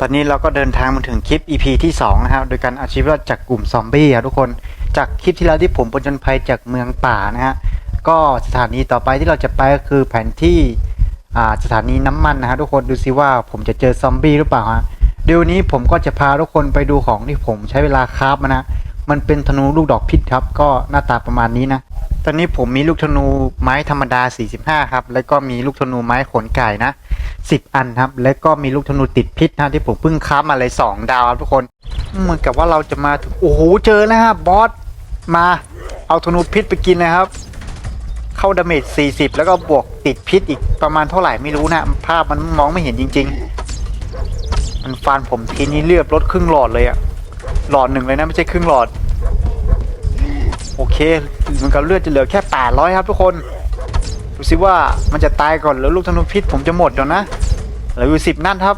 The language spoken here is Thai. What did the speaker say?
ตอนนี้เราก็เดินทางมาถึงคลิป EP ที่2นะครับ โดยการอาชีวิตรอดจากกลุ่มซอมบี้ครับทุกคน จากคลิปที่แล้วที่ผมผจญภัยจากเมืองป่านะฮะ ก็สถานีต่อไปที่เราจะไปก็คือแผนที่สถานีน้ำมันนะฮะทุกคนดูซิว่าผมจะเจอซอมบี้หรือเปล่าฮะเดี๋ยวนนี้ผมก็จะพาทุกคนไปดูของที่ผมใช้เวลาคราฟมานะ มันเป็นธนูลูกดอกพิษครับ ก็หน้าตาประมาณนี้นะ ตอนนี้ผมมีลูกธนูไม้ธรรมดา 45 ครับ แล้วก็มีลูกธนูไม้ขนไก่นะ 10 อันครับ แล้วก็มีลูกธนูติดพิษนะที่ผมเพิ่งค้ามาเลย2ดาวครับทุกคนเหมือนกับว่าเราจะมาถึงโอ้โหเจอแล้วครับบอสมาเอาธนูพิษไปกินนะครับ เข้าดาเมจ40 แล้วก็บวกติดพิษอีกประมาณเท่าไหร่ไม่รู้นะ ภาพมันมองไม่เห็นจริง ๆ มันฟันผมทีนี้เลือดลดครึ่งหลอดเลยอะหลอดหนึ่งเลยนะไม่ใช่ครึ่งหลอดโอเคมันก็เลือดจะเหลือแค่ 800 ครับทุกคน ดูสิว่ามันจะตายก่อนหรือลูกธนูพิษผมจะหมดเดี๋ยวนะเหลืออยู่สิบนั่นครับ